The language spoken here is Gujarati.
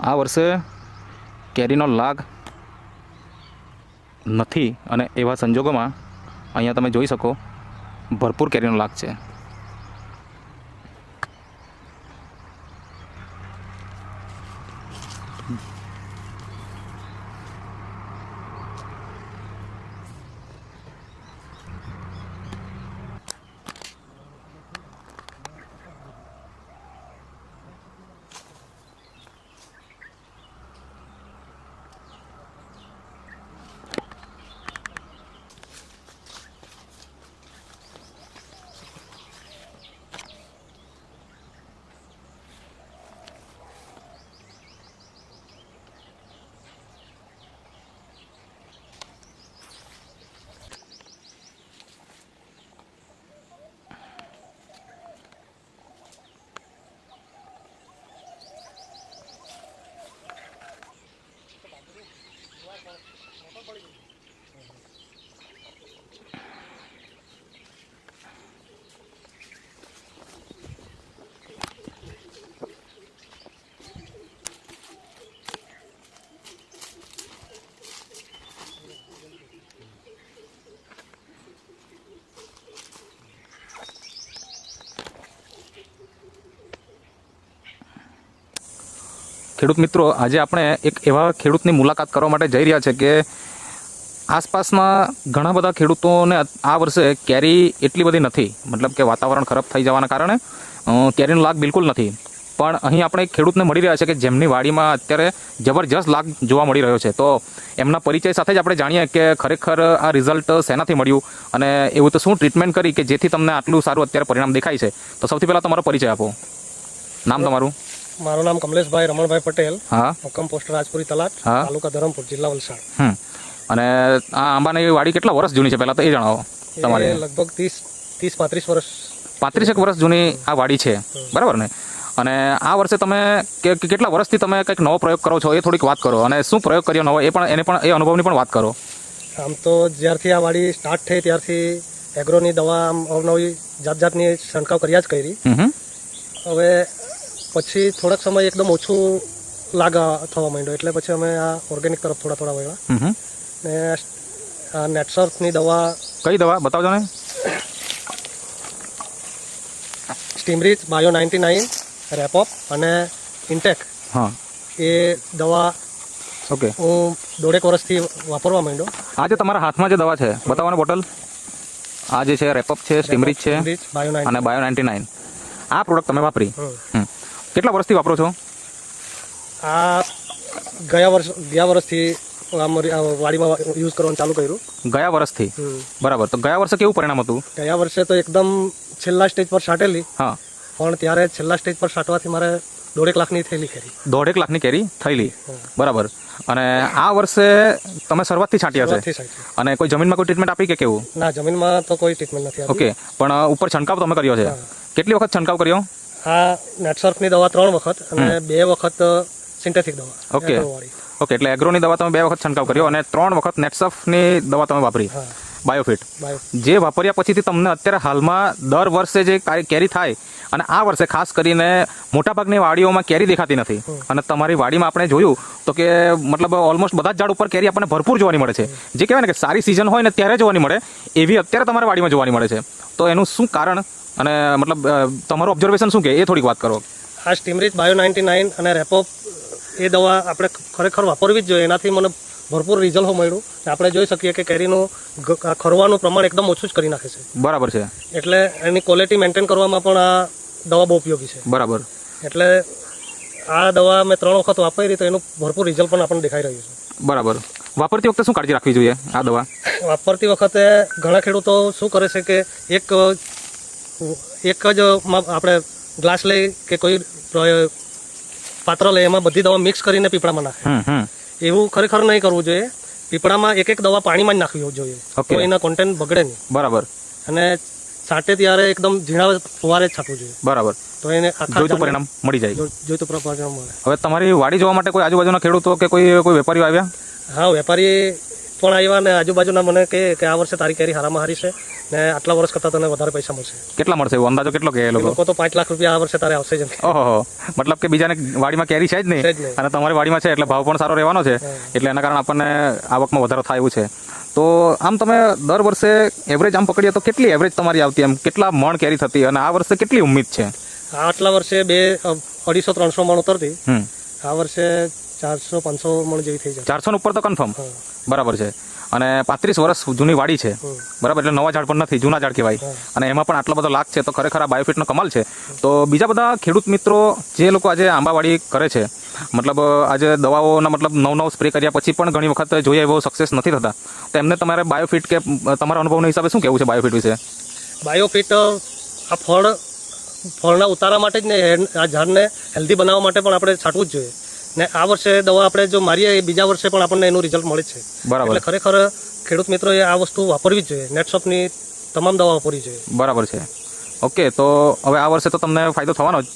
આ વર્ષે કેરીનો લાગ નથી અને એવા સંજોગોમાં અહીંયા તમે જોઈ શકો ભરપૂર કેરીનો લાગ છે. ખેડૂત મિત્રો, આજે આપણે એક એવા ખેડૂતની મુલાકાત કરવા માટે જઈ રહ્યા છે કે આસપાસમાં ઘણા બધા ખેડૂતોને આ વર્ષે કેરી એટલી બધી નથી. મતલબ કે વાતાવરણ ખરાબ થઈ જવાના કારણે કેરીનો લાગ બિલકુલ નથી. પણ અહીં આપણે એક ખેડૂતને મળી રહ્યા છે કે જેમની વાડીમાં અત્યારે જબરજસ્ત લાગ જોવા મળી રહ્યો છે. તો એમના પરિચય સાથે જ આપણે જાણીએ કે ખરેખર આ રિઝલ્ટ શેનાથી મળ્યું અને એવું તો શું ટ્રીટમેન્ટ કરી કે જેથી તમને આટલું સારું અત્યારે પરિણામ દેખાય છે. તો સૌથી પહેલાં તમારો પરિચય આપો. નામ તમારું? મારું નામ કમલેશભાઈ રમણભાઈ પટેલ. હા. હુકમ પોસ્ટ રાજપુરી તલાટ. તાલુકા ધરમપુર જિલ્લા વલસાડ. અને આ આંબાની વાડી કેટલા વર્ષ જૂની છે? પહેલાં તો એ જણાવો તમારે. લગભગ ત્રીસ ત્રીસ પાંત્રીસ વર્ષ. પાંત્રીસેક વર્ષ જૂની આ વાડી છે. બરાબર ને? અને આ વર્ષે તમે કેટલા વર્ષથી તમે કંઈક નવો પ્રયોગ કરો છો એ થોડીક વાત કરો. અને શું પ્રયોગ કર્યો નવો એ પણ એને પણ એ અનુભવની પણ વાત કરો. આમ તો જ્યારથી આ વાડી સ્ટાર્ટ થઈ ત્યારથી એગ્રોની દવા આમ અવનવી જાત જાતની છંટકાવ કર્યા જ કરી. હવે પછી થોડાક સમય એકદમ ઓછું લાગા થવા માંડ્યો. એટલે પછી અમે આ ઓર્ગેનિક તરફ થોડા થોડા વળ્યા. ને આ નેટસર્ફની દવા કઈ દવા? બતાવજો ને. સ્ટીમરીચ બાયો નાઇન્ટી નાઇન રેપોપ અને ઇન્ટેક હા. એ દવા ઓકે. હું દોઢેક વર્ષથી વાપરવા માંડ્યો. આ જે તમારા હાથમાં જે દવા છે બતાવો બોટલ. આ જે છે રેપઅપ છે સ્ટીમરીચ છે અને બાયો નાઇન્ટી નાઇન. આ પ્રોડક્ટ તમે વાપરી? કેટલા વર્ષથી વાપરો છો? આ ગયા વર્ષ ગયા વર્ષથી વાડીમાં યુઝ કરવાનું ચાલુ કર્યું. ગયા વર્ષથી? બરાબર. તો ગયા વર્ષે કેવું પરિણામ હતું? ગયા વર્ષે તો એકદમ છેલ્લા સ્ટેજ પર છાંટેલી. હા. પણ ત્યારે છેલ્લા સ્ટેજ પર છાંટવાથી મારે દોઢેક લાખની થયેલી કેરી. દોઢેક લાખની કેરી થયેલી? બરાબર. અને આ વર્ષે તમે શરૂઆતથી છાંટ્યા છે? અને કોઈ જમીનમાં કોઈ ટ્રીટમેન્ટ આપી કે કેવું? ના જમીનમાં તો કોઈ ટ્રીટમેન્ટ નથી ઓકે. પણ ઉપર છંટકાવ તમે કર્યો છે. કેટલી વખત છંટકાવ કર્યો? આ નેટસર્ફની દવા ત્રણ વખત અને બે વખત સિન્થેટિક દવા. ઓકે. ઓકે એટલે એગ્રોની દવા તમે બે વખત છંટકાવ કર્યો અને ત્રણ વખત નેટસર્ફની દવા તમે વાપરી. બાયોફિટ જે વાપર્યા પછીથી તમને અત્યારે હાલમાં દર વર્ષે જે કેરી થાય અને આ વર્ષે ખાસ કરીને મોટાભાગની વાડીઓમાં કેરી દેખાતી નથી. અને તમારી વાડીમાં આપણે જોયું તો કે મતલબ ઓલમોસ્ટ બધા જ ઝાડ ઉપર કેરી આપણને ભરપૂર જોવાની મળે છે. જે કહેવાય ને કે સારી સિઝન હોય ને ત્યારે જોવાની મળે એવી અત્યારે તમારા વાડીમાં જોવાની મળે છે. તો એનું શું કારણ અને મતલબ તમારું ઓબ્ઝર્વેશન શું કે? એ થોડીક વાત કરો. આ સ્ટીમરીચ બાયો નાઇન્ટી નાઇન અને રેપોપ એ દવા આપણે ખરેખર વાપરવી જ જોઈએ. એનાથી મને ભરપૂર રિઝલ્ટ મળ્યું. આપણે જોઈ શકીએ કે કેરીનું ખરવાનું પ્રમાણ એકદમ ઓછું જ કરી નાખે છે. બરાબર છે. એટલે એની ક્વોલિટી મેન્ટેન કરવામાં પણ આ દવા બહુ ઉપયોગી છે. બરાબર. એટલે આ દવા મેં ત્રણ વખત વાપરી તો એનું ભરપૂર રિઝલ્ટ પણ આપણને દેખાઈ રહ્યું છે. બરાબર. વાપરતી વખતે શું કાળજી રાખવી જોઈએ આ દવા? વાપરતી વખતે ઘણા ખેડૂતો શું કરે છે કે એક એક જ આપણે ગ્લાસ લઈ કે કોઈ પાત્ર લઈ એમાં બધી દવા મિક્સ કરીને પીપળામાં નાખે. એવું ખરેખર નહીં કરવું જોઈએ. પીપળામાં એક એક દવા પાણીમાં જ નાખવી જોઈએ. તો એના કોન્ટેન્ટ બગડે નહીં. બરાબર. અને છાંટે ત્યારે એકદમ ઝીણા ફુવારે જ છાંટવું જોઈએ. બરાબર. તો એને જોઈતું પરિણામ મળી જાય. જોઈતું પરિણામ મળે. હવે તમારી વાડી જોવા માટે કોઈ આજુબાજુના ખેડૂતો કે કોઈ કોઈ વેપારીઓ આવ્યા? હા વેપારી પણ આવ્યા ને આજુબાજુના મને કહે કે આ વર્ષે તારી કેરી હારામાં હારી છે ને આટલા વર્ષ કરતાં તને વધારે પૈસા મળશે. કેટલા મળશે? એવો અંદાજો કેટલો કે લોકો? તો પાંચ લાખ રૂપિયા આ વર્ષે તારે આવશે જેમ. ઓહો મતલબ કે બીજાને વાડીમાં કેરી છે જ નહીં. અને તમારી વાડીમાં છે એટલે ભાવ પણ સારો રહેવાનો છે. એટલે એના કારણે આપણને આવકમાં વધારો થાય એવું છે. તો આમ તમે દર વર્ષે એવરેજ આમ પકડીએ તો કેટલી એવરેજ તમારી આવતી? એમ કેટલા મણ કેરી થતી? અને આ વર્ષે કેટલી ઉમ્મીદ છે? આટલા વર્ષે બે અઢીસો ત્રણસો મણ ઉતરતી. આ વર્ષે ચારસો પાંચસો મણ જેવી થઈ જાય ચારસો ઉપર તો કન્ફર્મ બરાબર છે. અને પાંત્રીસ વર્ષ જૂની વાડી છે. બરાબર એટલે નવા ઝાડ પણ નથી જૂના ઝાડ કહેવાય. અને એમાં પણ આટલો બધો લાખ છે તો ખરેખર આ બાયોફિટનો કમાલ છે. તો બીજા બધા ખેડૂત મિત્રો જે લોકો આજે આંબાવાડી કરે છે મતલબ આજે દવાઓના મતલબ નવ નવ સ્પ્રે કર્યા પછી પણ ઘણી વખત જોઈએ એવો સક્સેસ નથી થતા. તો એમને તમારે બાયોફિટ કે તમારા અનુભવના હિસાબે શું કહેવું છે બાયોફિટ વિશે? બાયોફિટ આ ફળ ફળના ઉતારા માટે જ ને આ ઝાડને હેલ્ધી બનાવવા માટે પણ આપણે છાંટવું જ જોઈએ. ને આ વર્ષે દવા આપણે જો મારીએ બીજા વર્ષે પણ આપણને એનું રિઝલ્ટ મળે છે. બરાબર. એટલે ખરેખર ખેડૂત મિત્રોએ આ વસ્તુ વાપરવી જ જોઈએ. નેટશોપની તમામ દવા વાપરવી જોઈએ. બરાબર છે. ઓકે તો હવે આ વર્ષે તો તમને ફાયદો થવાનો જ.